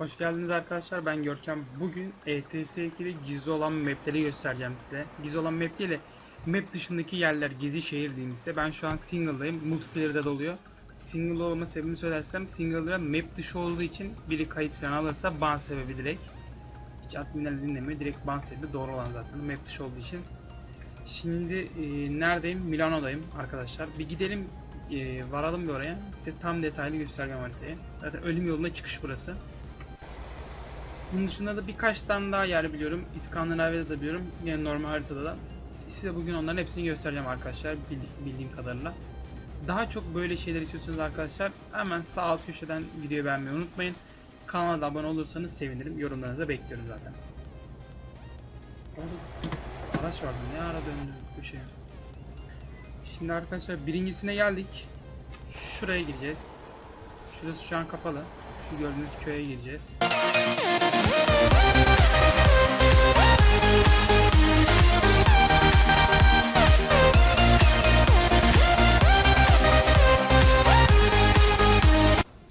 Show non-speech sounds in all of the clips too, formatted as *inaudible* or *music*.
Hoş geldiniz arkadaşlar. Ben Görkem. Bugün ETS 2'de gizli olan mapleri göstereceğim size. Gizli olan map değil de map dışındaki yerler, gizli şehir diyeyim size. Ben şu an single'dayım. Multiplayer'da da oluyor. Single olma sebebini söylersem single'da map dışı olduğu için biri kayıt falan alırsa ban sebebi direkt. Hiç adminler dinlemiyor. Direkt ban sebebi doğru olan zaten. Map dışı olduğu için. Şimdi e, neredeyim? Milano'dayım arkadaşlar. Bir gidelim e, varalım bir oraya. Size tam detaylı göstereceğim haritayı. Zaten ölüm yoluna çıkış burası. Bunun dışında da birkaç tane daha yer biliyorum. İskandinavya'da da biliyorum. Yani normal haritada da. Size bugün onların hepsini göstereceğim arkadaşlar bildi- bildiğim kadarıyla. Daha çok böyle şeyler istiyorsanız arkadaşlar hemen sağ alt köşeden videoyu beğenmeyi unutmayın. Kanala da abone olursanız sevinirim. Yorumlarınızı bekliyorum zaten. Orada araç vardı. Ne ara döndü bu şey. Şimdi arkadaşlar birincisine geldik. Şuraya gireceğiz. Şurası şu an kapalı. Şu gördüğünüz köye gireceğiz.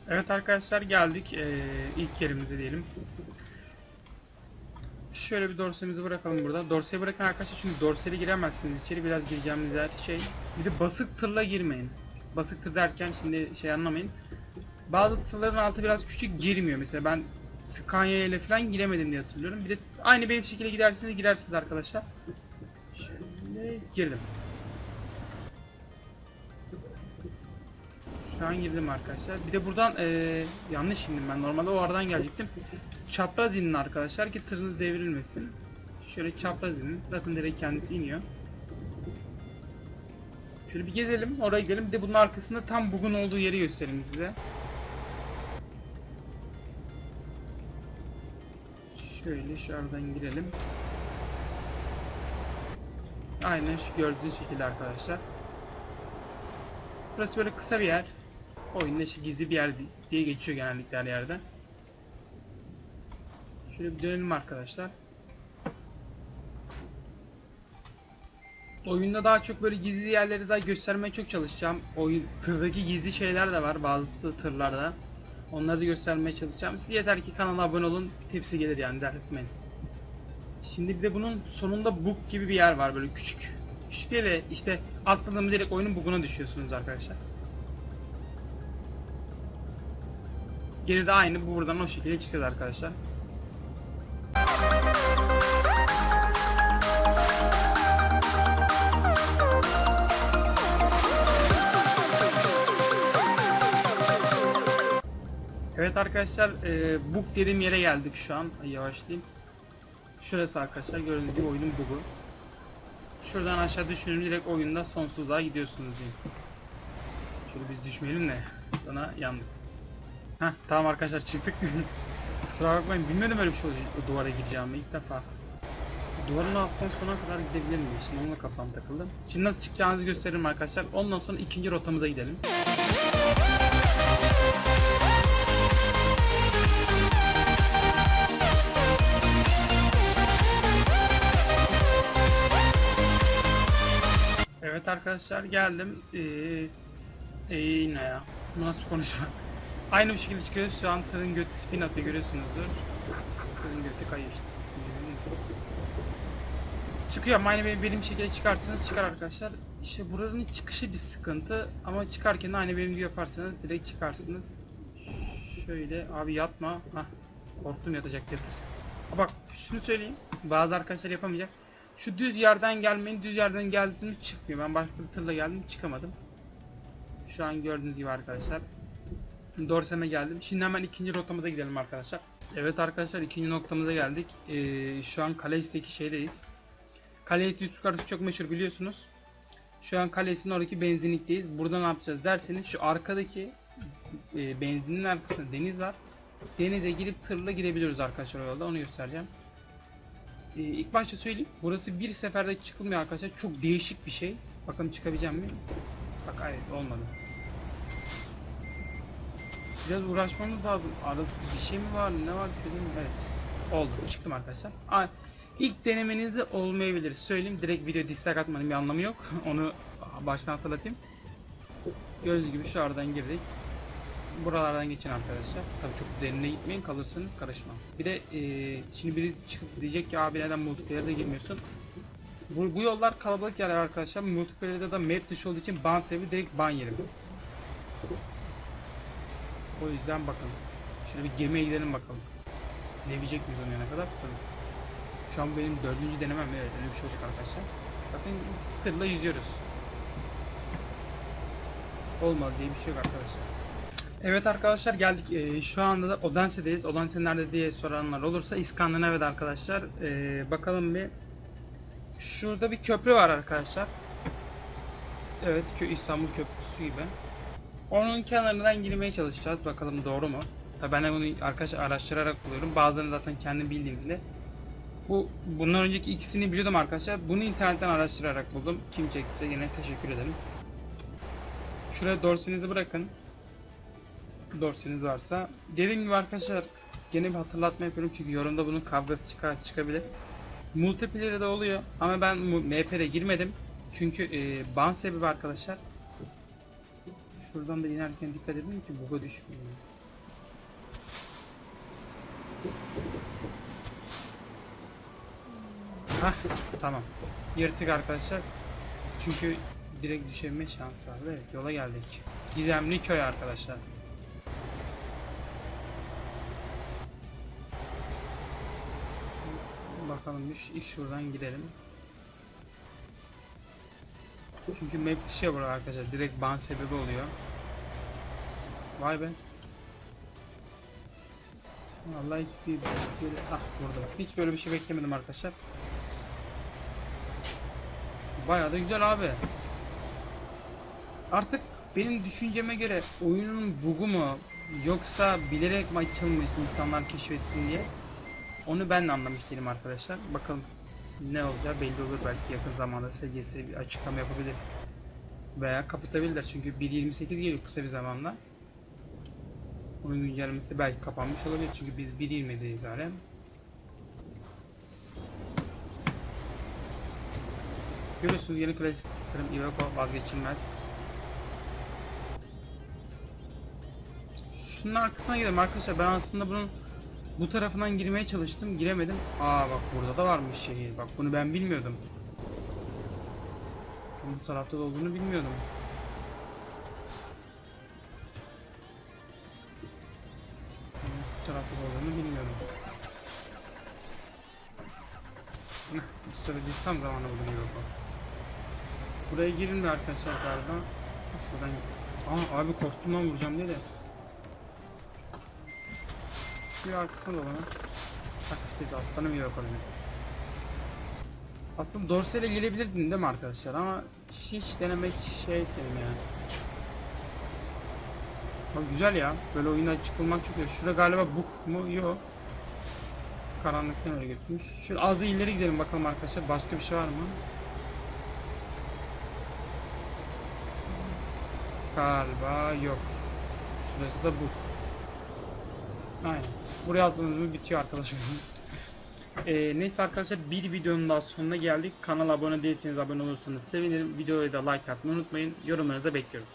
Evet arkadaşlar geldik ee, ilk yerimize diyelim. Şöyle bir dorsemizi bırakalım burada. Dorseyi bırakın arkadaşlar çünkü dorseli giremezsiniz. İçeri biraz gireceğimiz yer şey. Bir de basık tırla girmeyin. Basık tır derken şimdi şey anlamayın. Bazı tırların altı biraz küçük girmiyor. Mesela ben Scania ile falan giremedim diye hatırlıyorum. Bir de aynı benim şekilde gidersiniz gidersiniz arkadaşlar. Şöyle girdim. Şu an girdim arkadaşlar. Bir de buradan eee, yanlış indim ben. Normalde o aradan gelecektim. Çapraz inin arkadaşlar ki tırınız devrilmesin. Şöyle çapraz inin. Zaten direkt kendisi iniyor. Şöyle bir gezelim. Oraya gidelim. Bir de bunun arkasında tam bugün olduğu yeri göstereyim size. Şöyle şu aradan girelim. Aynen şu gördüğünüz şekilde arkadaşlar. Burası böyle kısa bir yer. Oyunda işte gizli bir yer diye geçiyor genellikle her yerde. Şöyle bir dönelim arkadaşlar. Oyunda daha çok böyle gizli yerleri daha göstermeye çok çalışacağım. Oyun tırdaki gizli şeyler de var bazı tırlarda. Onları da göstermeye çalışacağım. Siz yeter ki kanala abone olun. Hepsi gelir yani dert. Şimdi bir de bunun sonunda bug gibi bir yer var böyle küçük. Küçük de işte atladığımız direkt oyunun buguna düşüyorsunuz arkadaşlar. Geri de aynı bu buradan o şekilde çıkacağız arkadaşlar. Evet arkadaşlar e, bug dediğim yere geldik şu an. Ay, yavaşlayayım. Şurası arkadaşlar gördüğünüz gibi oyunun bug'u. Şuradan aşağı düşünün direkt oyunda sonsuzluğa gidiyorsunuz diyeyim. Şöyle biz düşmeyelim de sonra yandık. Heh tamam arkadaşlar çıktık. *laughs* Kusura bakmayın bilmiyordum öyle bir şey duvara gireceğimi ilk defa. Duvarın alttan sona kadar gidebilir miyiz? Şimdi onunla kafam takıldı. Şimdi nasıl çıkacağınızı gösteririm arkadaşlar. Ondan sonra ikinci rotamıza gidelim. Arkadaşlar geldim. Ee, ne ya? Bu Nasıl konuşma? *laughs* Aynı bir şekilde çıkıyoruz. Şu an tırın götü spin atıyor görüyorsunuzdur. Tırın götü kayıyor işte. Çıkıyor aynı benim, benim şekilde çıkarsanız çıkar arkadaşlar. İşte buranın çıkışı bir sıkıntı ama çıkarken aynı benim gibi yaparsanız direkt çıkarsınız. Şöyle abi yatma. Hah korktum yatacak yatır. Bak şunu söyleyeyim. Bazı arkadaşlar yapamayacak. Şu düz yerden gelmeyin. Düz yerden geldiğinde çıkmıyor. Ben başka bir tırla geldim çıkamadım. Şu an gördüğünüz gibi arkadaşlar. Dorsem'e geldim. Şimdi hemen ikinci rotamıza gidelim arkadaşlar. Evet arkadaşlar ikinci noktamıza geldik. Ee, şu an Kaleis'teki şeydeyiz. Kaleis düz yukarısı çok meşhur biliyorsunuz. Şu an Kaleis'in oradaki benzinlikteyiz. Burada ne yapacağız derseniz şu arkadaki e, benzinin arkasında deniz var. Denize girip tırla gidebiliyoruz arkadaşlar o yolda onu göstereceğim. Ee, ilk başta söyleyeyim. Burası bir seferde çıkılmıyor arkadaşlar. Çok değişik bir şey. Bakalım çıkabileceğim mi? Bak evet olmadı. Biraz uğraşmamız lazım. Arası bir şey mi var? Ne var? Çözüm mü? Evet. Oldu. Çıktım arkadaşlar. Aa, ilk denemenizde olmayabilir. Söyleyeyim. Direkt video dislike atmanın bir anlamı yok. *laughs* Onu baştan hatırlatayım. Gördüğünüz gibi şu aradan girdik. Buralardan geçin arkadaşlar. Tabii çok derine gitmeyin kalırsanız karışmam. Bir de eee, şimdi biri çıkıp diyecek ki abi neden multiplayer'e girmiyorsun? Bu, bu yollar kalabalık yerler arkadaşlar. Multiplayer'de de map dışı olduğu için ban sebebi direkt ban yerim. O yüzden bakın. Şöyle bir gemiye gidelim bakalım. Devirecek miyiz onun yana kadar? Tabii. Şu an benim dördüncü denemem. Evet öyle bir şey olacak arkadaşlar. Bakın tırla yüzüyoruz. Olmaz diye bir şey yok arkadaşlar. Evet arkadaşlar geldik. Ee, şu anda da Odense'deyiz. Odense nerede diye soranlar olursa İskandinav'da arkadaşlar. Ee, bakalım bir. Şurada bir köprü var arkadaşlar. Evet İstanbul Köprüsü gibi. Onun kenarından girmeye çalışacağız. Bakalım doğru mu? Tabii ben de bunu arkadaşlar araştırarak buluyorum. Bazılarını zaten kendim bildiğimde. Bu bundan önceki ikisini biliyordum arkadaşlar. Bunu internetten araştırarak buldum. Kim çektiyse yine teşekkür ederim. Şuraya dorsenizi bırakın. Dorseniz varsa. Dediğim gibi arkadaşlar gene bir hatırlatma yapıyorum çünkü yorumda bunun kavgası çıkar çıkabilir. Multiplayer'de de oluyor ama ben MP'de girmedim. Çünkü e, ban sebebi arkadaşlar. Şuradan da inerken dikkat edin ki buga düşmüyor. Hah tamam. Yırtık arkadaşlar. Çünkü direkt düşebilme şansı var. Evet yola geldik. Gizemli köy arkadaşlar. Bakalım bir ilk şuradan gidelim. Çünkü map dışı ya burası arkadaşlar. Direkt ban sebebi oluyor. Vay be. Vallahi hiçbir böyle ah burada. Hiç böyle bir şey beklemedim arkadaşlar. Bayağı da güzel abi. Artık benim düşünceme göre oyunun bugu mu yoksa bilerek mi açılmış insanlar keşfetsin diye onu ben de anlamış değilim arkadaşlar. Bakalım ne olacağı belli olur belki yakın zamanda SGS bir açıklama yapabilir. Veya kapatabilirler çünkü 1.28 geliyor kısa bir zamanda. Oyun güncellemesi belki kapanmış olabilir çünkü biz 1.20'deyiz halen. Görüyorsunuz yeni klasik tırım Iveco vazgeçilmez. Şunun arkasına gidelim arkadaşlar ben aslında bunun bu tarafından girmeye çalıştım giremedim. Aa bak burada da varmış şehir bak bunu ben bilmiyordum. Bu tarafta da olduğunu bilmiyordum. Bu tarafta da olduğunu Bu sırada biz tam zamanı buldum Iveco. Buraya girin de arkadaşlar galiba. Şuradan... Aa abi korktumdan vuracağım diye de. Bir arkasına. Bak işte aslanım yok oraya. Aslında Dorsel'e gelebilirdin değil mi arkadaşlar ama hiç, denemek şey etmedim yani. Bak güzel ya. Böyle oyuna çıkılmak çok güzel. Şurada galiba buk mu? Yok. Karanlıktan öyle götürmüş. Şöyle az ileri gidelim bakalım arkadaşlar. Başka bir şey var mı? Galiba yok. Şurası da bu. Aynen. Buraya attığınız mı bitiyor arkadaşlar. Ee, neyse arkadaşlar bir videonun daha sonuna geldik. Kanala abone değilseniz abone olursanız sevinirim. Videoya da like atmayı unutmayın. Yorumlarınızı bekliyorum.